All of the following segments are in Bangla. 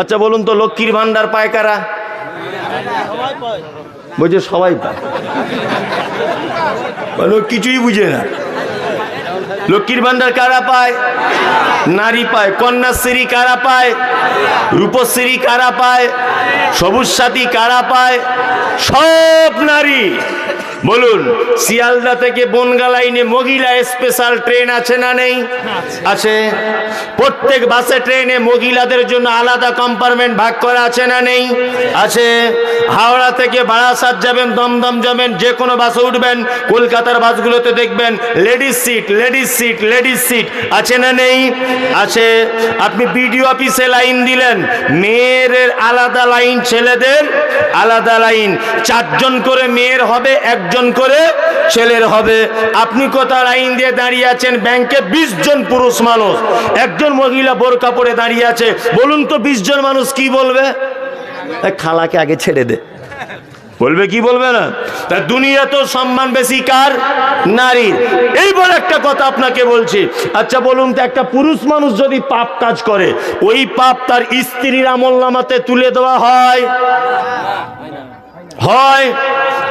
আচ্ছা বলুন তো লক্ষ্মীর ভান্ডার পায় কারা? বলছে সবাই পায়। মানে কিছুই বুঝে না। লক্ষ্মীর ভান্ডার কারা পায়? নারী পায়। কন্যাশ্রী কারা পায়? রূপশ্রী কারা পায়? সবুজ সাথী কারা পায়? সব নারী। বলুন, শিয়ালদা থেকে বনগা লাইনে মহিলা স্পেশাল ট্রেন আছে না নেই? আছে। প্রত্যেক বাসে ট্রেনে মহিলাদের জন্য আলাদা কম্পার্টমেন্ট ভাগ করা আছে না নেই? আছে। হাওড়া থেকে বারাসাত যাবেন, দমদম যাবেন যে কোনো বাসে উঠবেন, কলকাতার বাসগুলোতে দেখবেন ladies seat ladies seat ladies seat আছে না নেই? আছে। আপনি বিডিও অফিসে লাইন দিলেন। মেয়ের আলাদা লাইন ছেলেদের আলাদা লাইন চারজন করে মেয়ের হবে, একজন করে ছেলের হবে। আপনি কোথা লাইন দিয়ে দাঁড়িয়ে আছেন? ব্যাংকে বিশ জন পুরুষ মানুষ। একজন মহিলা বোরকা পরে দাঁড়িয়ে আছে। বলুন তো বিশ জন মানুষ কি বলবে? খালাকে আগে ছেড়ে দে। বলবে, কি বলবে না? তা দুনিয়া তো সম্মান বেশি কার? নারীর। এইবার একটা কথা আপনাকে বলছি। আচ্ছা বলুন তো, একটা পুরুষ মানুষ যদি পাপ কাজ করে, ওই পাপ তার স্ত্রীর আমল নামাতে তুলে দেওয়া হয়? হয়?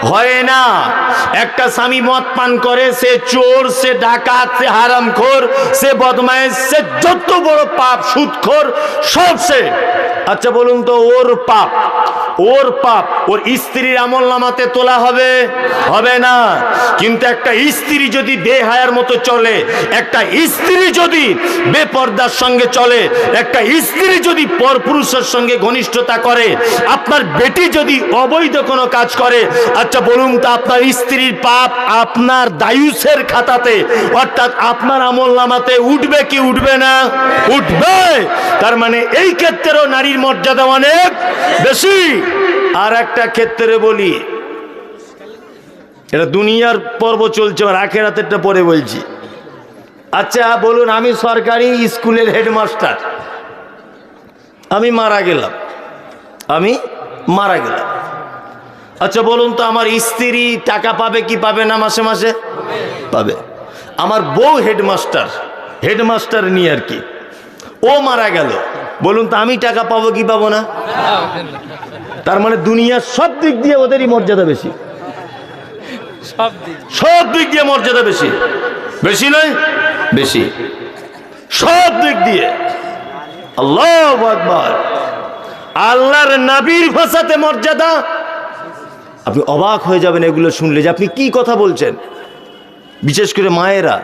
হয় না। একটা স্বামী মদ পান করে, সে চোর, সে ডাকাত, সে হারামখোর, সে বদমাইশ সে যত বড় পাপ, সুদখোর, সব সে। আচ্ছা বলুন তো, ওর পাপ ওর পাপ, ওর স্ত্রীর আমল নামাতে তোলা হবে? হবে না। কিন্তু একটা স্ত্রী যদি বেহায়ার মতো চলে, একটা স্ত্রী যদি বেপর্দার সঙ্গে চলে, একটা স্ত্রী যদি পরপুরুষের সঙ্গে ঘনিষ্ঠতা করে, আপনার বেটি যদি অবৈধ কোনো কাজ করে আচ্ছা বলুন তো আপনার স্ত্রীর পাপ আপনার দায়ুসের খাতাতে, অর্থাৎ আপনার আমল নামাতে উঠবে কি উঠবে না? উঠবে। তার মানে এই ক্ষেত্রেও নারীর মর্যাদা অনেক বেশি। আর একটা ক্ষেত্রে বলি, এটা দুনিয়ার পর্ব চলছে, আর আখেরাতেরটা পরে বলছি। আচ্ছা বলুন, আমি সরকারি স্কুলের হেডমাস্টার। আমি মারা গেলাম। আমি মারা গেলাম। আচ্ছা বলুন তো, আমার স্ত্রী টাকা পাবে কি পাবে না মাসে মাসে? পাবে। আমার বউ হেডমাস্টার হেডমাস্টার নিয়ে আর কি। ও মারা গেল। বলুন তো, আমি টাকা পাবো কি পাবো না? তার মানে দুনিয়ার সব দিক দিয়ে ওদেরই মর্যাদা বেশি। সব দিক দিয়ে। মর্যাদা বেশি। বেশি নয় বেশি। সব দিক দিয়ে। আল্লাহ আকবার। আল্লাহর নাবির ভাষাতে মর্যাদা। আপনি অবাক হয়ে যাবেন এগুলো শুনলে যে আপনি কি কথা বলছেন। বিশেষ করে মায়েরা।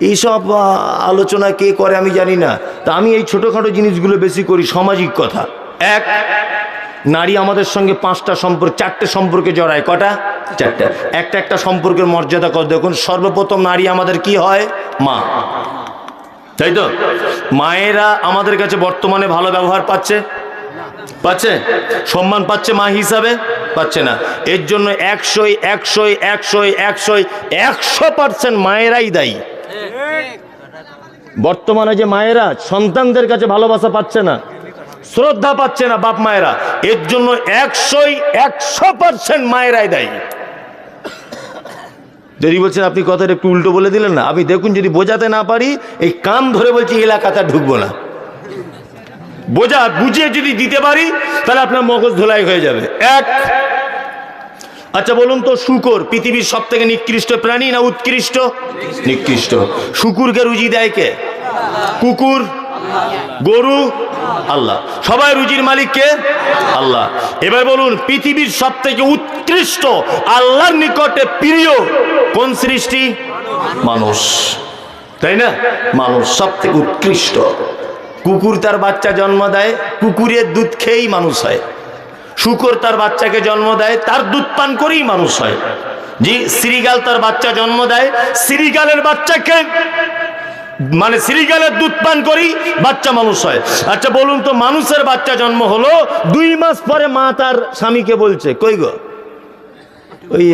এইসব আলোচনা কে করে আমি জানি না। তা আমি এই ছোটোখাটো জিনিসগুলো বেশি করি সামাজিক কথা। এক নারী আমাদের সঙ্গে পাঁচটা সম্পর্ক, চারটে সম্পর্কে জড়ায়। কটা? চারটা। একটা একটা সম্পর্কের মর্যাদা কর। দেখুন, সর্বপ্রথম নারী আমাদের কি হয়? মা। তাই তো? মায়েরা আমাদের কাছে বর্তমানে ভালো ব্যবহার পাচ্ছে? পাচ্ছে? সম্মান পাচ্ছে মা হিসাবে? পাচ্ছে না। এর জন্য একশোই একশোই একশোই একশোই, একশো পার্সেন্ট মায়েরাই দায়ী। বর্তমানে যে মায়েরা সন্তানদের কাছে ভালোবাসা পাচ্ছে না শ্রদ্ধা পাচ্ছে না বাপ মায়েরা। এর জন্য একশোই একশো পার্সেন্ট মায়েরাই দায়ী। যদি বলছেন, আপনি কথাটা একটু উল্টো বলে দিলেন না? আমি দেখুন, যদি বোঝাতে না পারি, এই কান ধরে বলছি এলাকাতে ঢুকবো না। বোঝা বুঝিয়ে যদি দিতে পারি, তাহলে আপনার মগজ ধোলাই হয়ে যাবে। এক। আচ্ছা বলুন তো, শুকর পৃথিবীর সব থেকে নিকৃষ্ট প্রাণী না উৎকৃষ্ট? নিকৃষ্ট। শুকুরকে রুজি দেয় কে? কুকুর। গরু, আল্লাহ। সবাই রুজির মালিক কে? আল্লাহ। এবার বলুন, পৃথিবীর সব থেকে উৎকৃষ্ট, আল্লাহর নিকটে প্রিয় কোন সৃষ্টি? মানুষ। তাই না? মানুষ সব থেকে উৎকৃষ্ট। কুকুর তার বাচ্চা জন্ম দেয়, কুকুরের দুধ খেয়েই মানুষ হয়। শুকর তার বাচ্চাকে জন্ম দেয়, তার দুধ পান করেই মানুষ হয়। জি, শ্রীগাল তার বাচ্চা জন্ম দেয়, শ্রীগালের বাচ্চাকে মানে শ্রীগালের দুধ পান করেই বাচ্চা মানুষ হয়। আচ্ছা বলুন তো, মানুষের বাচ্চা জন্ম হলো দুই মাস পরে মা তার স্বামীকে বলছে, কই গো? ওই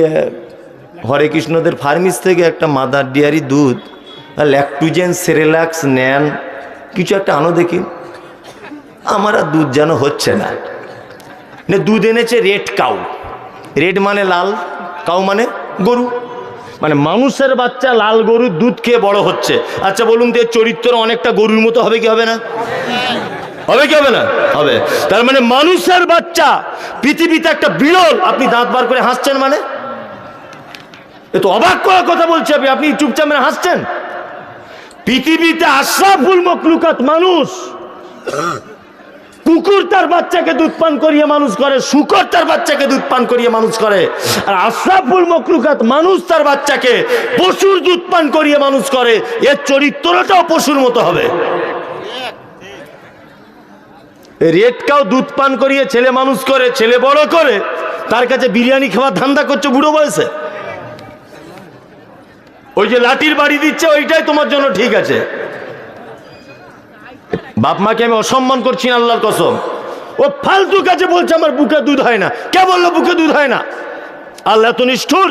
হরে কৃষ্ণদের ফার্মিস থেকে একটা মাদার ডিয়ারি দুধ ল্যাকটুজেন, সেরেলাক্স নেন, কিছু একটা আনো দেখি। আমার আর দুধ যেন হচ্ছে না, দুধ এনেছে রেড কাউ। রেড মানে লাল, কাউ মানে গরু। মানে মানুষের বাচ্চা লাল গরুর দুধ খেয়ে বড় হচ্ছে। আচ্ছা বলুন তো চরিত্র অনেকটা গরুর মতো হবে কি হবে না? হবে কি হবে না? হবে। তার মানে মানুষের বাচ্চা পৃথিবীতে একটা বিরল আপনি দাঁত বার করে হাসছেন মানে? এ তো অবাক করার কথা বলছি আপনি আপনি চুপচাপ মানে হাসছেন? পৃথিবীতে আশরাফুল মকলুকাত মানুষ কুকুর তার বাচ্চাকে দুধ পান করিয়ে মানুষ করে, শুকর তার বাচ্চাকে দুধ পান করিয়ে মানুষ করে, আর আশরাফুল মকলুকাত মানুষ তার বাচ্চাকে পশুর দুধ পান করিয়ে মানুষ করে, এর চরিত্রটাও পশুর মতো হবে। রেটকাও দুধ পান করিয়ে ছেলে মানুষ করে, ছেলে বড় করে, তার কাছে বিরিয়ানি খাওয়ার ধান্দা করছে বুড়ো বয়সে। ওই যে লাঠির বাড়ি দিচ্ছে, ওইটাই তোমার জন্য ঠিক আছে। বাপ মাকে আমি অসম্মান করছি না আল্লাহর কসম। ও ফালতু কাছে বলছে, আমার বুকে দুধ হয় না। কে বলল, বুকে দুধ হয় না? আল্লাহ তো নিষ্ঠুর।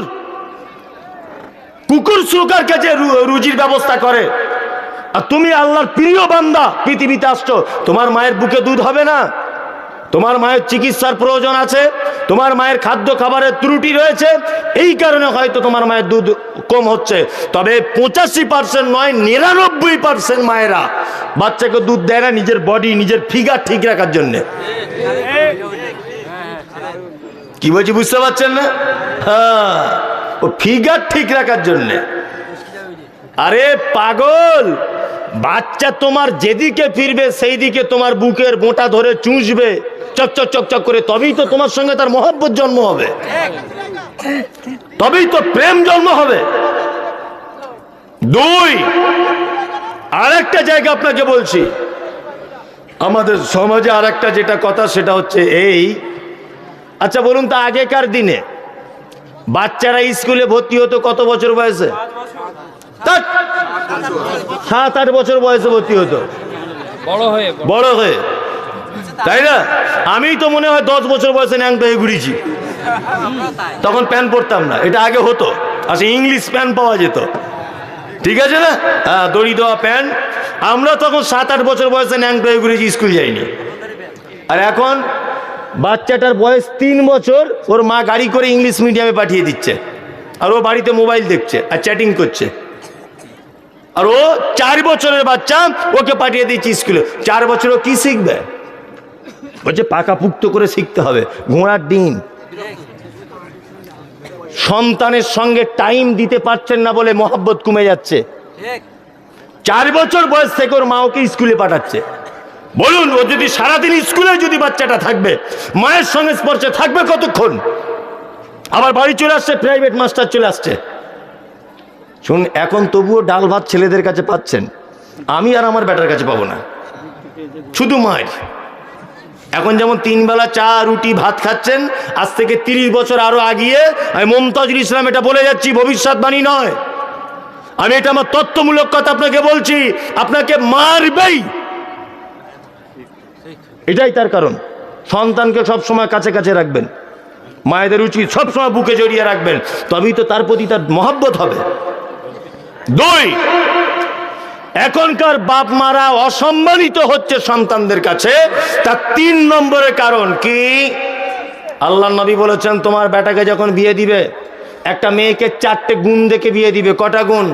কুকুর সুকার কাছে রুজির ব্যবস্থা করে। আর তুমি আল্লাহর প্রিয় বান্দা, পৃথিবীতে আসছো, তোমার মায়ের বুকে দুধ হবে না। তোমার মায়ের চিকিৎসার প্রয়োজন আছে, তোমার মায়ের খাদ্য খাবারের ত্রুটি রয়েছে, এই কারণে হয়তো তোমার মায়ের দুধ কম হচ্ছে। তবে পঁচাশি পার্সেন্ট নয়, নিরানব্বই পার্সেন্ট মায়েরা বাচ্চাকে দুধ দেয় না নিজের বডি নিজের ফিগার ঠিক রাখার জন্যে। কি বলছি বুঝতে পারছেন না? হ্যাঁ ও ফিগার ঠিক রাখার জন্যে। আরে পাগল! বাচ্চা তোমার যেদিকে ফিরবে সেই দিকে তোমার বুকের বোঁটা ধরে চুষবে চকচক চকচক করে তবেই তো তোমার সঙ্গে তার মহব্বত জন্ম হবে। তবেই তো প্রেম জন্ম হবে। দুই, আরেকটা জায়গা আপনাকে বলছি। আমাদের সমাজে আরেকটা যেটা কথা, সেটা হচ্ছে এই। আচ্ছা বলুন তো, আগেকার দিনে বাচ্চারা স্কুলে ভর্তি হতো কত বছর বয়সে? সাত আট বছর বয়সে ভর্তি হতো। বড় হয়ে বড় হয়ে। তাই না? আমি তো মনে হয় দশ বছর বয়সে ন্যাংটা হয়ে ঘুরেছি। তখন প্যান্ট পরতাম না। এটা আগে হতো। আচ্ছা ইংলিশ প্যান্ট পাওয়া যেত। ঠিক আছে না? হ্যাঁ দড়ি দেওয়া প্যান্ট। আমরা তখন সাত আট বছর বয়সে ন্যাংটা হয়ে ঘুরেছি স্কুল যাইনি। আর এখন বাচ্চাটার বয়স তিন বছর ওর মা গাড়ি করে ইংলিশ মিডিয়ামে পাঠিয়ে দিচ্ছে। আর ও বাড়িতে মোবাইল দেখছে আর চ্যাটিং করছে। আর ও চার বছরের বাচ্চা, ওকে পাঠিয়ে দিচ্ছি স্কুলে। চার বছর ও কি শিখবে? বলছে পাকা পুক্ত করে শিখতে হবে। ঘোড়ার ডিম। সন্তানের সঙ্গে টাইম দিতে পারছেন না বলে মহাব্বত কমে যাচ্ছে। চার বছর বয়স থেকে ওর মা ওকে স্কুলে পাঠাচ্ছে। বলুন, ও যদি সারাদিন স্কুলে যদি বাচ্চাটা থাকবে, মায়ের সঙ্গে স্পর্শে থাকবে কতক্ষণ? আবার বাড়ি চলে আসছে প্রাইভেট মাস্টার চলে আসছে। শুন এখন তবুও ডাল ভাত ছেলেদের কাছে পাচ্ছেন। আমি আর আমার ব্যাটার কাছে পাবো না। শুধু মায়ের। এখন যেমন তিন বেলা চা, রুটি, ভাত খাচ্ছেন, আজ থেকে তিরিশ বছর আরও আগিয়ে আমি মমতাজুল ইসলাম এটা বলে যাচ্ছি, ভবিষ্যৎবাণী নয়। আমি এটা আমার তথ্যমূলক কথা আপনাকে বলছি, আপনাকে মারবেই। এটাই তার কারণ। সন্তানকে সবসময় কাছে কাছে রাখবেন। মায়েদের উচিত সবসময় বুকে জড়িয়ে রাখবেন। তবেই তো তার প্রতি তার মহব্বত হবে। দুই, এখনকার বাপ মারা অসম্মানিত হচ্ছে সন্তানদের কাছে। তার তিন নম্বরের কারণ কি? আল্লাহ নবী বলেছেন, তোমার বেটাকে যখন বিয়ে দিবে, একটা মেয়েকে চারটে গুণ দেখে বিয়ে দিবে। কটা গুণ?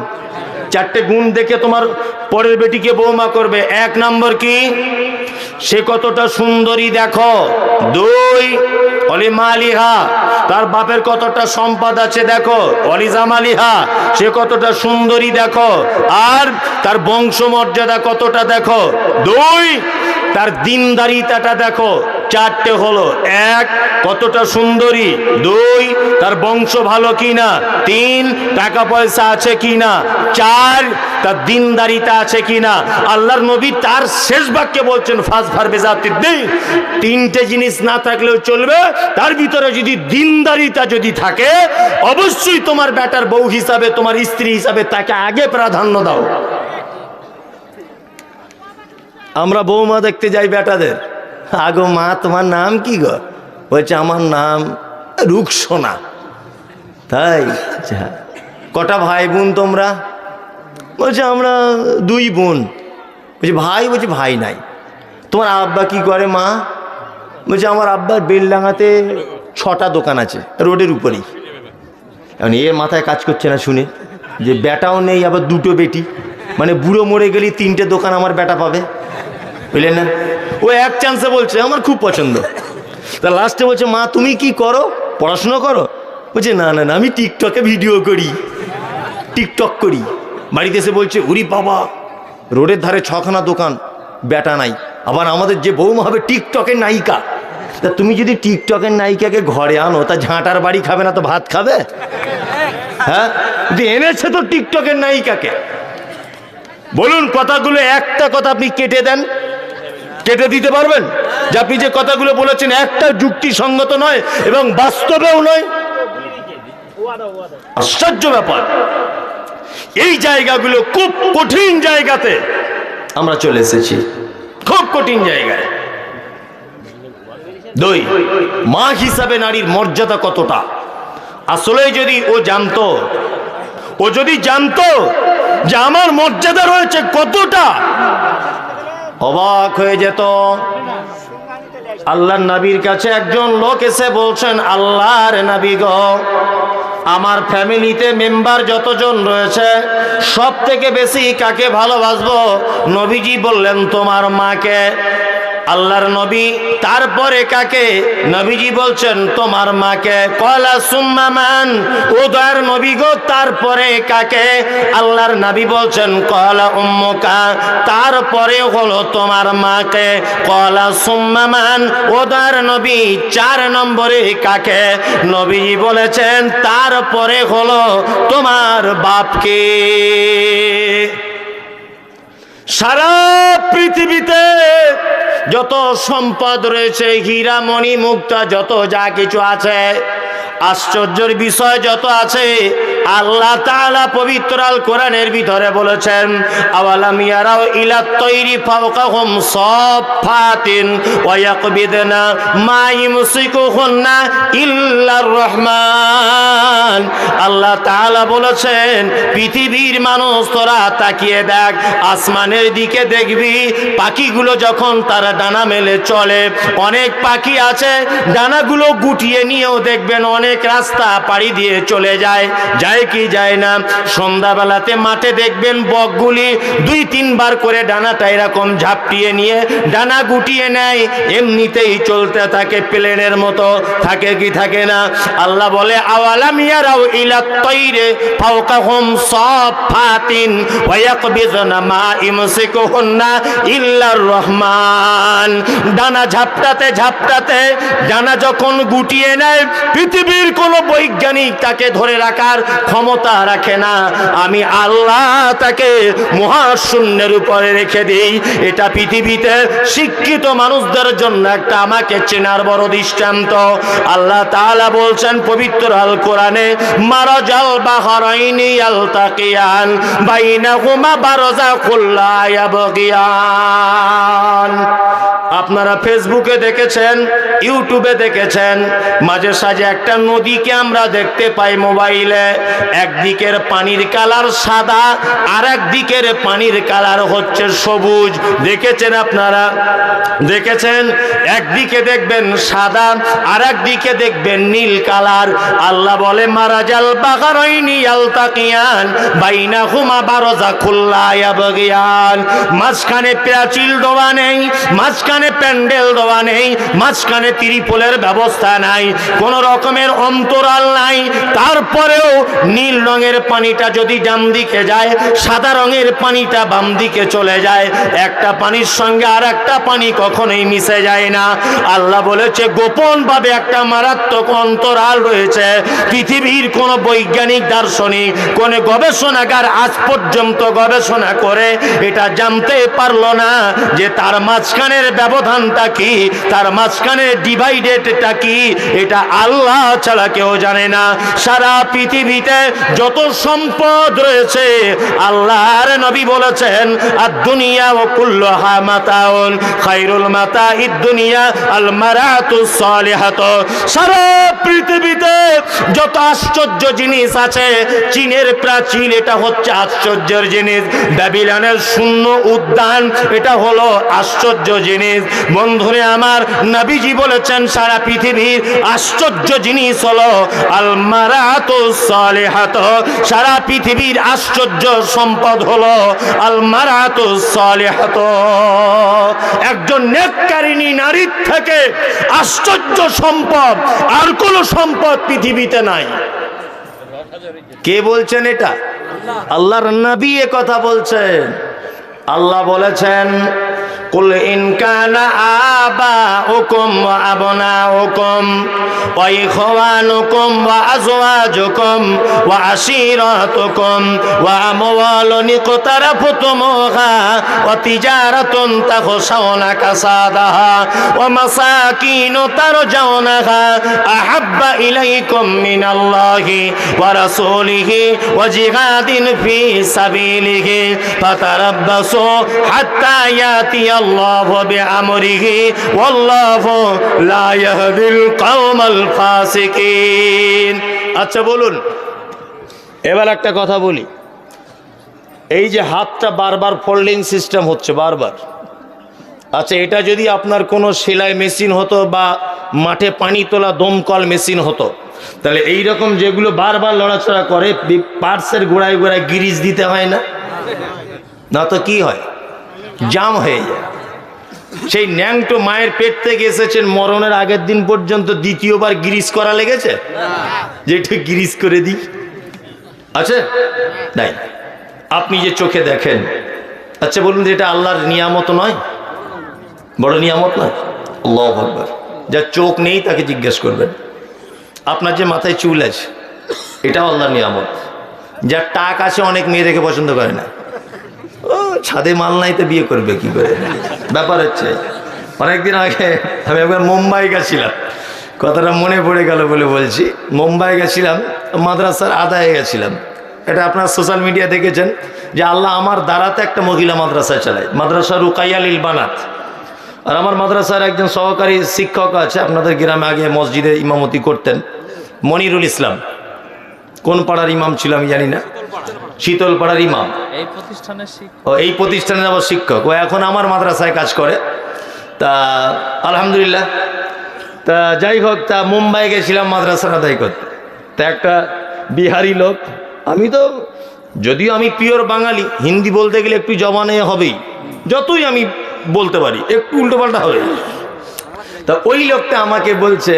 চারটে গুণ দেখে তোমার পরের বেটিকে বৌমা করবে। এক নম্বর কি? সে কতটা সুন্দরী, দেখো। দুই অলিমালিহা, তার বাপের কতটা সম্পদ আছে দেখো। অলিজামালিহা, সে কতটা সুন্দরী দেখো। আর তার বংশ মর্যাদা কতটা দেখো। দুই, তার দিনদারিতাটা দেখো। চারটে হলো। এক, কতটা সুন্দরী। দুই, তার বংশ ভালো কিনা। তিন, টাকা পয়সা আছে কিনা। চার, তার দিনদারিতা আছে কিনা। আল্লাহর নবী তার শেষ বাক্যে বলছেন ফাঁস ভার বেজাতির দিন তিনটে জিনিস না থাকলেও চলবে তার ভিতরে যদি দিনদারিতা যদি থাকে, অবশ্যই তোমার বেটার বউ হিসাবে, তোমার স্ত্রী হিসাবে তাকে আগে প্রাধান্য দাও। আমরা বৌমা দেখতে যাই বেটাদের আগো মা, তোমার নাম কি গো? বলছে, আমার নাম রুকসোনা। তাই? আচ্ছা। কটা ভাই বোন তোমরা? বলছে, আমরা দুই বোন। বলছি, ভাই? বলছে, ভাই নাই। তোমার আব্বা কি করে মা? বলছে, আমার আব্বার বেলডাঙাতে ছটা দোকান আছে, রোডের উপরেই। এখন এর মাথায় কাজ করছে না শুনে, যে বেটাও নেই, আবার দুটো বেটি। মানে বুড়ো মরে গেলে তিনটে দোকান আমার বেটা পাবে। বুঝলেন না? ও এক চান্সে বলছে, আমার খুব পছন্দ। তা লাস্টে বলছে, মা, তুমি কি করো? পড়াশোনা করো? বলছে, না না না, আমি টিকটকে ভিডিও করি। টিকটক করি। বাড়িতে এসে বলছে, উরি বাবা, রোডের ধারে ছখানা দোকান বেটা নাই। আবার আমাদের যে বৌমা হবে টিকটকের নায়িকা। তা তুমি যদি টিকটকের নায়িকাকে ঘরে আনো, তা ঝাঁটার বাড়ি খাবে না তো ভাত খাবে? হ্যাঁ? এনেছে তো টিকটকের নায়িকাকে। বলুন, কথাগুলো একটা কথা আপনি কেটে দেন। কেটে দিতে পারবেন? যে আপনি যে কথাগুলো বলেছেন, একটা যুক্তিসঙ্গত নয় এবং বাস্তবেও নয়। আশ্চর্য ব্যাপার। এই জায়গাগুলো খুব কঠিন জায়গাতে আমরা চলে এসেছি। খুব কঠিন জায়গায়। দুই, মা হিসাবে নারীর মর্যাদা কতটা? আসলে যদি ও জানতো, ও যদি জানতো যে আমার মর্যাদা রয়েছে কতটা, অবাক হয়ে যেত। আল্লাহর নবীর কাছে একজন লোক এসে বলছেন, আল্লাহর নবী গো, আমার ফ্যামিলিতে মেম্বার যতজন রয়েছে সব থেকে বেশি কাকে ভালোবাসবো? নবীজি বললেন, তোমার মাকে। আল্লাহর নবী, তারপরে কাকে? নবীজি বলছেন, তোমার মাকে। কলা সুম্মামান উদয়ের নবী গো, তারপরে কাকে? আল্লাহর নবী বলছেন, কলা উম্মুকা। তারপরে হলো তোমার মাকে। কলা সুম্মামান উদয়ের নবী, চার নম্বরে কাকে? নবীজি বলেছেন, তারপরে হলো তোমার বাপকে। সারা পৃথিবীতে যত সম্পদ রয়েছে হীরামণি মুক্তা যত যা কিছু আছে আশ্চর্যের বিষয় যত আছে আল্লাহ তাআলা পবিত্র আল কোরআনের ভিতরে বলেছেন, আওয়ালাম ইয়ারাও ইলা তৈরি ফাওকাহুম সাফাতিন ওয়া ইয়াকবিদনা মা ইমসিকুহুন্না ইল্লার রহমান। আল্লাহ তাআলা বলেছেন, পৃথিবীর মানুষ তোরা তাকিয়ে দেখ, আসমানের দিকে দেখবি, পাখিগুলো যখন তারা ডানা মেলে চলে, অনেক পাখি আছে, ডানাগুলো গুটিয়ে নিয়েও দেখবেন অনেক রাস্তা পাড়ি দিয়ে চলে যায়। কি যায় না? সন্ধ্যাবেলাতে মাঠে দেখবেন বকগুলি দুই তিনবার করে ডানাটা এরকম ঝাপটিয়ে নিয়ে ডানা গুটিয়ে নেয়। এমনিতেই চলতে থাকে, প্লেনের মতো থাকে কি থাকে না? আল্লাহ বলে, আওয়ালাম ইয়ারাও ইলা তৈরে ফাওকাহুম সাফাতিন ওয়া ইয়াকবিজনা মা ইমসিকুহুন্না ইল্লার রহমান। ডানা ঝাপটাতে ঝাপটাতে, ডানা যখন গুটিয়ে নেয়, পৃথিবীর কোনো বৈজ্ঞানিক তাকে ধরে রাখার ক্ষমতা রাখে না। আমি আল্লাহ তাকে মহাশূন্যের উপরে রেখে দিই। এটা পৃথিবীতে শিক্ষিত মানুষদের জন্য একটা আমাকে চেনার বড় দৃষ্টান্ত। আল্লাহ তাআলা বলছেন, পবিত্র আল কোরআনে মারাজাল বাহরাইনি ইয়ালতাকিয়ান বাইনাহুমা বারজাখুল লা ইয়াবগিয়ান। আপনারা ফেসবুকে দেখেছেন, ইউটিউবে দেখেছেন, মাঝে সাঝে একটা নদীকে আমরা দেখতে পাই মোবাইলে। একদিকের পানির কালার সাদা, আর একদিকের পানির কালার হচ্ছে সবুজ। দেখেছেন আপনারা? দেখেছেন? একদিকে দেখবেন সাদা, আর একদিকে দেখবেন নীল কালার। আল্লাহ বলে, মারাজাল বাগারাইনি আলতাকিয়ান বাইনা হুমা মাঝখানে প্রাচীল দেওয়া নেই, মাঝখানে প্যান্ডেল দেওয়া নেই, মাঝখানে ত্রিপলের ব্যবস্থা নাই, কোন রকমের অন্তরাল নাই। তারপরেও নীল রঙের পানিটা যদি ডান দিকে যায়, সাদা রঙের পানিটা বাম দিকে চলে যায়। একটা পানির সঙ্গে আর একটা পানি কখনোই মিশে যায় না। আল্লাহ বলেছে গোপন ভাবে একটা মারাত্মক অন্তরাল রয়েছে। পৃথিবীর কোন বৈজ্ঞানিক, দার্শনিক, কোন গবেষণাগার আজ পর্যন্ত গবেষণা করে এটা জানতে পারল না যে তার মাঝখানের ব্যবধানটা কি, তার মাঝখানের ডিভাইডেডটা কি, এটা আল্লাহ ছাড়া কেউ জানে না। সারা পৃথিবীতে যত সম্পদ রয়েছে, আল্লাহর নবী বলেছেন আর দুনিয়া ও কুল্লহা মাতাউন, খাইরুল মাতা ইদ দুনিয়া আল মারাতু সালিহাত। সারা পৃথিবীতে যত আশ্চর্য জিনিস আছে, চীনের প্রাচীন, এটা হচ্ছে আশ্চর্যের জিনিস। ব্যাবিলনের শূন্য উদ্যান, এটা হলো আশ্চর্য জিনিস। বন্ধুরে আমার, নবীজি বলেছেন, সারা পৃথিবীর আশ্চর্য জিনিস হলো আল মারাতু সালেহাত সারা পৃথিবীর আশ্চর্য সম্পদ হলো একজন নেককারিনী নারীর থেকে আশ্চর্য সম্পদ, আর কোন সম্পদ পৃথিবীতে নাই। কে বলছেন এটা? আল্লাহর নবী কথা বলছেন। আল্লাহ বলেছেন কুল ইন কানা আবাউকুম ওয়া আবনাউকুম ওয়া ইখওয়ানুকুম ওয়া আজওয়াজুকুম ওয়া আশীরাতুকুম ওয়া আমওয়ালুন ইqtaraftumuha ওয়া তিজারাতুন তাখশাউনা কাসাদাহা ওয়া মাসাকিন তারজাউনাহা আহাব্বা ইলাইকুম মিনাল্লাহি ওয়া আল্লাহু বিআমরিহি, ওয়াল্লাহু লা ইয়াহদিল কওমাল ফাসিকিন। আচ্ছা বলুন। এবার একটা কথা বলি। এই যে হাতটা বারবার ফোল্ডিং সিস্টেম হচ্ছে বারবার। আচ্ছা এটা যদি আপনার কোনো সেলাই মেশিন হতো বা মাঠে পানি তোলা দমকল মেশিন হতো, তাহলে এই রকম যেগুলো বারবার লড়াচড়া করে, পার্সের গোড়ায় গোড়ায় গিরিজ দিতে হয় না? না তো কি হয়? জাম হয়ে যায়। সেই ন্যাংটো মায়ের পেট থেকে এসেছেন মরণের আগের দিন পর্যন্ত দ্বিতীয়বার গিরিজ করা লেগেছে? যে একটু গিরিজ করে দিই। আছে? নাই। আপনি যে চোখে দেখেন আচ্ছা বলুন যে এটা আল্লাহর নিয়ামত নয়? বড় নিয়ামত নয়? আল্লাহ যার চোখ নেই তাকে জিজ্ঞেস করবেন। আপনার যে মাথায় চুল আছে, এটাও আল্লাহর নিয়ামত। যার টাক আছে অনেক মেয়ে দেখে পছন্দ করে না। ও, ছাদে মাল নাই তো বিয়ে করবে কি করে? ব্যাপার হচ্ছে, অনেকদিন আগে আমি একবার মুম্বাই গেছিলাম। কথাটা মনে পড়ে গেল বলে বলছি। মুম্বাই গেছিলাম, মাদ্রাসার আদায় গেছিলাম। এটা আপনার সোশ্যাল মিডিয়া দেখেছেন যে আল্লাহ আমার দ্বারাতে একটা মহিলা মাদ্রাসা চালায়। মাদ্রাসা রুকাইয়াল ইলবানাত আর আমার মাদ্রাসার একজন সহকারী শিক্ষক আছে, আপনাদের গ্রামে আগে মসজিদে ইমামতি করতেন। মনিরুল ইসলাম। কোন পাড়ার ইমাম ছিল আমি জানি না। শীতল পাড়ার ইমাম। এই প্রতিষ্ঠানের ও এই প্রতিষ্ঠানের আবার শিক্ষক। ও এখন আমার মাদ্রাসায় কাজ করে। তা আলহামদুলিল্লাহ। তা যাই হোক তা মুম্বাই গেছিলাম মাদ্রাসার আদায় করতে। তা একটা বিহারি লোক। আমি তো যদিও আমি পিওর বাঙালি হিন্দি বলতে গেলে একটু জবানে হবেই। যতই আমি বলতে পারি একটু উল্টোপাল্টা হবে। তা ওই লোকটা আমাকে বলছে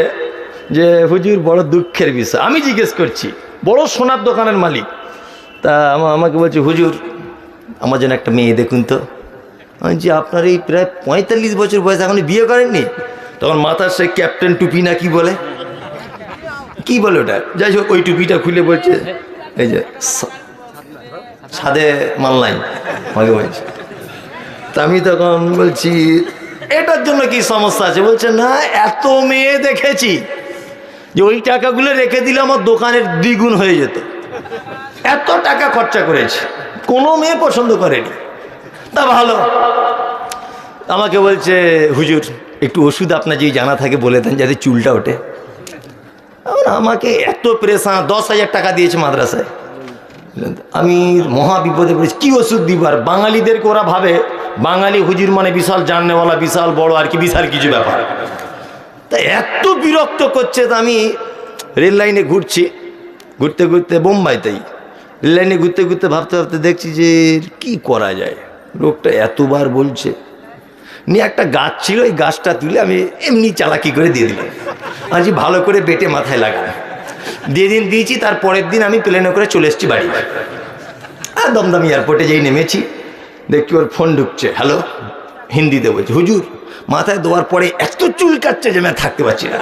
যে হুজুর বড় দুঃখের বিষয়। আমি জিজ্ঞেস করছি বড় সোনার দোকানের মালিক? তা আমা- আমাকে বলছে, হুজুর, আমার জন্য একটা মেয়ে, দেখুন তো। যে আপনার এই প্রায় পঁয়তাল্লিশ বছর বয়স, এখন বিয়ে করেননি? তখন মাথার সে ক্যাপ্টেন টুপি না কি বলে? কি বলে ওটা? যাই হোক, ওই টুপিটা খুলে বলছে, এই যে সাদে মানলাইন আমাকে বলছে। তা আমি তখন বলছি, এটার জন্য কি সমস্যা আছে? বলছে, না, এত মেয়ে দেখেছি যে ওই টাকাগুলো রেখে দিলে আমার দোকানের দ্বিগুণ হয়ে যেত। এত টাকা খরচা করেছে। কোনো মেয়ে পছন্দ করেনি। তা ভালো। আমাকে বলছে, হুজুর, একটু ওষুধ আপনার যদি জানা থাকে বলে দেন যাতে চুলটা ওঠে। আমাকে এত প্রেশান দশ হাজার টাকা দিয়েছে মাদ্রাসায়। আমি মহা বিপদে পড়েছি। কী ওষুধ দিব আর? বাঙালিদেরকে ওরা ভাবে, বাঙালি হুজুর মানে বিশাল জাননেওয়ালা, বিশাল বড় আর কি, বিশাল কিছু ব্যাপার। তা এত বিরক্ত করছে, তা আমি রেল লাইনে ঘুরছি। ঘুরতে ঘুরতে বোম্বাইতেই। লাইনে ঘুরতে ঘুরতে ভাবতে ভাবতে দেখছি যে কি করা যায়? লোকটা এতবার বলছে। নিয়ে একটা গাছ ছিল ওই গাছটা তুলে আমি এমনি চালাকি করে দিয়ে দিলাম। আজ ভালো করে বেটে মাথায় লাগানো দিয়ে দিন দিয়েছি, তার পরের দিন আমি প্লেনে করে চলে এসেছি বাড়ি। আর দমদম এয়ারপোর্টে যেই নেমেছি দেখছি ওর ফোন ঢুকছে। হ্যালো হিন্দিতে বলছি, হুজুর, মাথায় দেওয়ার পরে এত চুল কাটছে যে আমি থাকতে পারছি না।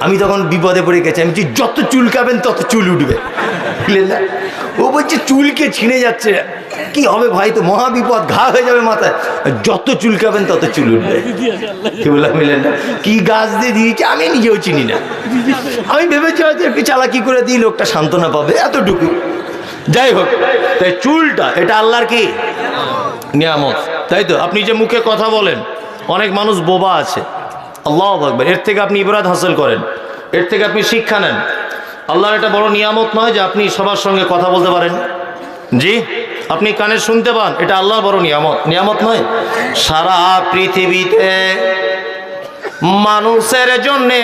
আমি তখন বিপদে পড়ে গেছি, আমি যত চুল কাবেন তত চুল উঠবে। বুঝলেন না? ও বলছে, চুলকে ছিঁড়ে যাচ্ছে। কি হবে ভাই, তো মহা বিপদ, ঘা হয়ে যাবে মাথায়। যত চুল কাবেন তত চুল উঠবে। কি বললাম, মিলেন না। কি গাছ দিয়ে দিয়েছে, আমি নিজেও চিনি না। আমি ভেবেছি হয়তো একটু চালাকি করে দিই, লোকটা সান্ত্বনা পাবে, এতটুকু। যাই হোক, তাই চুলটা, এটা আল্লাহর কি? নিয়ামত। তাই তো? আপনি যে মুখে কথা বলেন, অনেক মানুষ বোবা আছে। আল্লাহ আকবর। এর থেকে আপনি ইবরাত হাসিল করেন। এর থেকে আপনি শিক্ষা নেন। আল্লাহর এটা বড় নিয়ামত নয় যে আপনি সবার সঙ্গে কথা বলতে পারেন। জি? আপনি কানে শুনতে পান, এটা আল্লাহর বড় নিয়ামত। নিয়ামত নয়। সারা পৃথিবীতে মানুষের জন্যে